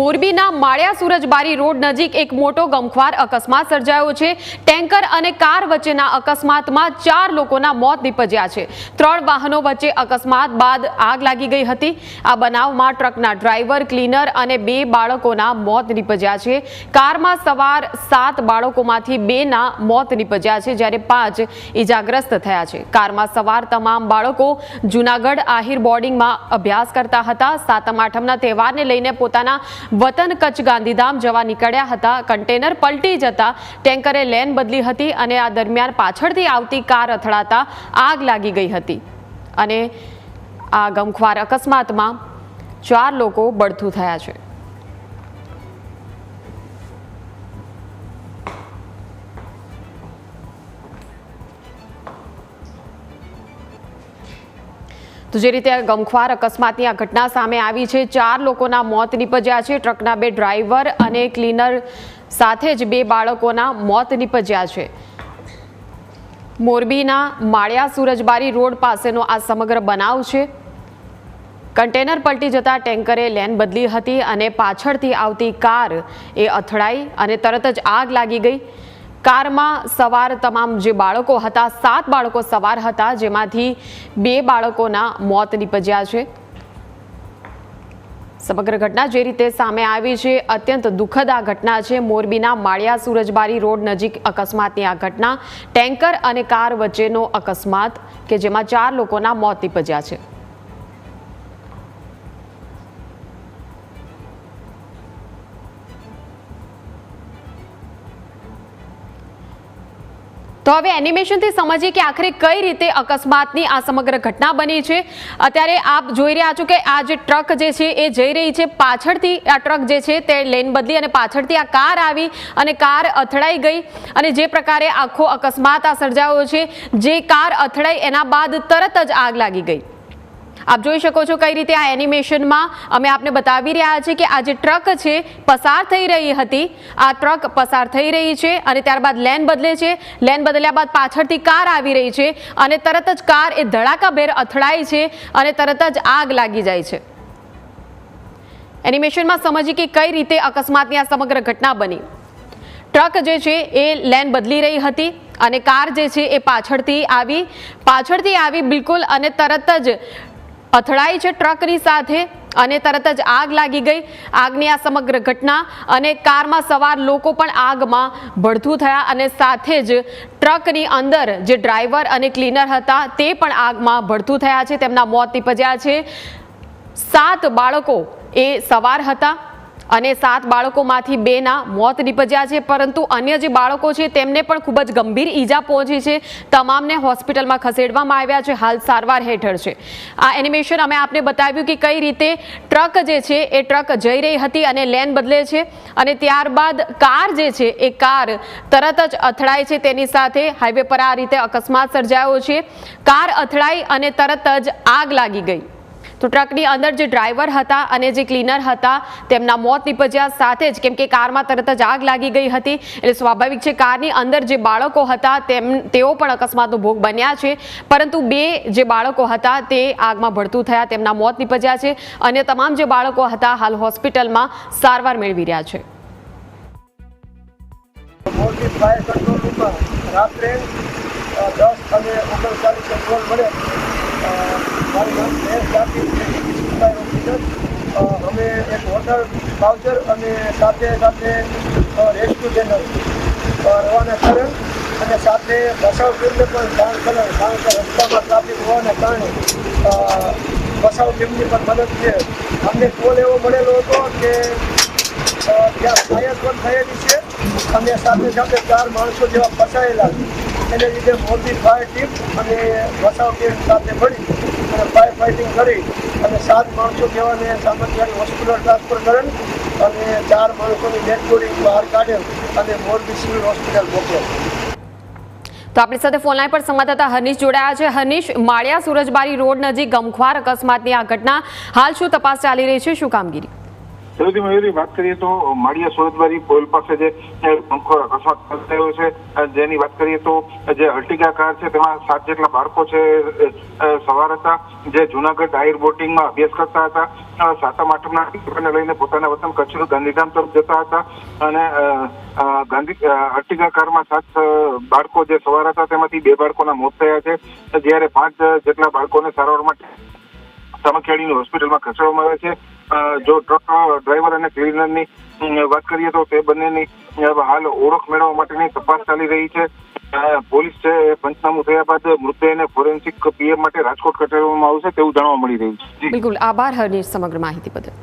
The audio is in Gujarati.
મોરબીના માળિયા સુરજબારી રોડ નજીક એક મોટો ગમખ્વાર અકસ્માત સર્જાયો છે. ટેન્કર અને કાર વચ્ચેના અકસ્માતમાં ચાર લોકોના મોત નીપજ્યા છે. ત્રણ વાહનો વચ્ચે અકસ્માત બાદ આગ લાગી ગઈ હતી. આ બનાવમાં ટ્રકના ડ્રાઈવર, ક્લીનર અને બે બાળકોના મોત નીપજ્યા છે. કારમાં સવાર સાત બાળકોમાંથી બેના મોત નીપજ્યા છે, જ્યારે પાંચ ઈજાગ્રસ્ત થયા છે. કારમાં સવાર તમામ બાળકો જૂનાગઢ આહિર બોર્ડિંગમાં અભ્યાસ કરતા હતા. સાતમ આઠમના તહેવારને લઈને પોતાના વતન કચ્છ ગાંધીધામ જવા નીકળ્યા હતા. કન્ટેનર પલટી જતા ટેન્કરે લેન બદલી હતી અને આ દરમિયાન પાછળથી આવતી કાર અથડાતા આગ લાગી ગઈ હતી. અને આ ગમખ્વાર અકસ્માતમાં ચાર લોકો બળથું થયા છે. તો જે રીતે ગમખ્વાર અકસ્માતની આ ઘટના સામે આવી છે, ચાર લોકોના મોત નીપજ્યા છે, ટ્રકના બે ડ્રાઈવર અને ક્લીનર સાથે જ બે બાળકોના મોત નીપજ્યા છે. મોરબીના માળિયા સુરજબારી રોડ પાસેનો આ સમગ્ર બનાવ છે. કન્ટેનર પલટી જતા ટેન્કરે લેન બદલી હતી અને પાછળથી આવતી કાર એ અથડાઈ અને તરત જ આગ લાગી ગઈ. કારમાં સવાર તમામ જે બાળકો હતા, સાત બાળકો સવાર હતા, જેમાંથી બે બાળકોના મોત નીપજ્યા છે. સમગ્ર ઘટના જે રીતે સામે આવી છે, અત્યંત દુઃખદ આ ઘટના છે. મોરબીના માળિયા સુરજબારી રોડ નજીક અકસ્માતની આ ઘટના, ટેન્કર અને કાર વચ્ચેનો અકસ્માત કે જેમાં ચાર લોકોના મોત નીપજ્યા છે. તો હવે એનિમેશનથી સમજીએ કે આખરે કઈ રીતે અકસ્માતની આ સમગ્ર ઘટના બની છે. અત્યારે આપ જોઈ રહ્યા છો કે આ જે ટ્રક જે છે એ જઈ રહી છે. પાછળથી આ ટ્રક જે છે તે લેન બદલી અને પાછળથી આ કાર આવી અને કાર અથડાઈ ગઈ અને જે પ્રકારે આખો અકસ્માત આ સર્જાયો છે. જે કાર અથડાઈ એના બાદ તરત જ આગ લાગી ગઈ. આપ જોઈ શકો છો કઈ રીતે આ એનિમેશનમાં અમે આપને બતાવી રહ્યા છીએ કે આ જે ટ્રક છે, પસાર થઈ રહી હતી. આ ટ્રક પસાર થઈ રહી છે અને ત્યારબાદ લેન બદલે છે. લેન બદલ્યા બાદ પાછળથી કાર આવી રહી છે અને તરત જ કાર એ ધડાકાભેર અથડાય છે અને તરત જ આગ લાગી જાય છે. એનિમેશનમાં સમજીએ કે કઈ રીતે અકસ્માતની આ સમગ્ર ઘટના બની. ટ્રક જે છે એ લેન બદલી રહી હતી અને કાર જે છે એ પાછળથી આવી. પાછળથી આવી બિલકુલ અને તરત જ અથડાઈ છે ટ્રકની સાથે અને તરત જ આગ લાગી ગઈ. આગની આ સમગ્ર ઘટના અને કારમાં સવાર લોકો પણ આગમાં ભડથું થયા અને સાથે જ ટ્રકની અંદર જે ડ્રાઈવર અને ક્લીનર હતા તે પણ આગમાં ભડથું થયા છે. તેમના મોત નીપજ્યા છે. સાત બાળકો એ સવાર હતા. અને સાત બાળકોમાંથી બેના મોત નીપજ્યા છે, પરંતુ અન્ય જે બાળકો છે તેમને પણ ખૂબ જ ગંભીર ઈજા પહોંચી છે. તમામને હોસ્પિટલમાં ખસેડવામાં આવ્યા છે, હાલ સારવાર હેઠળ છે. આ એનિમેશન અમે આપને બતાવ્યું કે કઈ રીતે ટ્રક જે છે એ ટ્રક જઈ રહી હતી અને લેન બદલે છે. અને ત્યારબાદ કાર જે છે એ કાર તરત જ અથડાય છે, તેની સાથે હાઈવે પર આ રીતે અકસ્માત સર્જાયો છે. કાર અથડાઈ અને તરત જ આગ લાગી ગઈ. તો ટ્રકની અંદર જે ડ્રાઈવર હતા અને જે ક્લીનર હતા, તેમના મોત નીપજ્યા સાથે જ કેમ કે કારમાં તરત જ આગ લાગી ગઈ હતી. એટલે સ્વાભાવિક છે કારની અંદર જે બાળકો હતા, તેમ, તેઓ પણ અકસ્માતનો ભોગ બન્યા છે. પરંતુ બે જે બાળકો હતા, તે આગમાં ભડતું થયા, તેમના મોત નીપજ્યા છે. અને તમામ જે બાળકો હતા, હાલ હોસ્પિટલમાં સારવાર મેળવી રહ્યા છે. મોરબી ફાયર કંટ્રોલ રૂમમાં રાત્રે દસ અને ઓગણચાલીસ કંટ્રોલ મળે. મારું નામ મહેશ અ, અમે એક હોટલ બાઉચર અને સાથે સાથે રેસ્ક્યુ ચેનલ રવાના કરેલ અને સાથે બસાવ ટીમને પણ જાણ કરેલ કારણ કે રસ્તામાં ટ્રાફિક હોવાને કારણે ભસાવ ટીમની પણ મદદ છે અમને કોલ એવો મળેલો હતો કે ત્યાં ફાયર પણ થયેલી છે અને સાથે સાથે ચાર માણસો જેવા ફસાયેલા છે એને લીધે મોરબી ફાયર ટીમ અને બચાવ ટીમ સાથે મળી અને ફાયર ફાઇટિંગ કરી અને સાત માણસો કહેવાને સામગ્રી હોસ્પિટલ ટ્રાન્સફર કરેલ અને ચાર માણસોની ડેડ બોડી બહાર કાઢેલ અને મોરબી સિવિલ હોસ્પિટલ મોકલેલ. તો આપણી સાથે ફોનલાઈન પર સંવાદદાતા હનીશ જોડાયા છે. હનીશ, માળિયા સુરજબારી રોડ નજીક ગમખ્વાર અકસ્માતની આ ઘટના. હાલ શું તપાસ ચાલી રહી છે? શું કામગીરી? સૌથી મયુરી વાત કરીએ તો માળિયા સુરતબારી પોલ પાસે જે પંખો અકસ્માત થયો છે જેની વાત કરીએ તો જે અર્ટિગા કાર છે, તેમાં સાત જેટલા બાળકો છે સવાર હતા. જે જુનાગઢ આયર બોટિંગમાં અભ્યાસ કરતા હતા સાતમ આઠમના ટિકિટને લઈને પોતાના વતન કચ્છનું ગાંધીધામ તરફ જતા હતા. અને ગાંધી અર્ટિગા કારમાં સાત બાળકો જે સવાર હતા, તેમાંથી બે બાળકોના મોત થયા છે. જ્યારે પાંચ જેટલા બાળકોને સારવાર માટે સામખેડીની હોસ્પિટલમાં ખસેડવામાં આવે છે. જો ટ્રક ડ્રાઈવર અને ક્લીનરની વાત કરીએ તો તે બંનેની હાલ ઓળખ મેળવવા માટેની તપાસ ચાલી રહી છે. પોલીસ છે પંચનામું થયા બાદ મૃતદેહને ફોરેન્સિક પીએમ માટે રાજકોટ ખસેડવામાં આવશે તેવું જાણવા મળી રહ્યું છે. બિલકુલ. આભાર હરનીશ સમગ્ર માહિતી બદલ.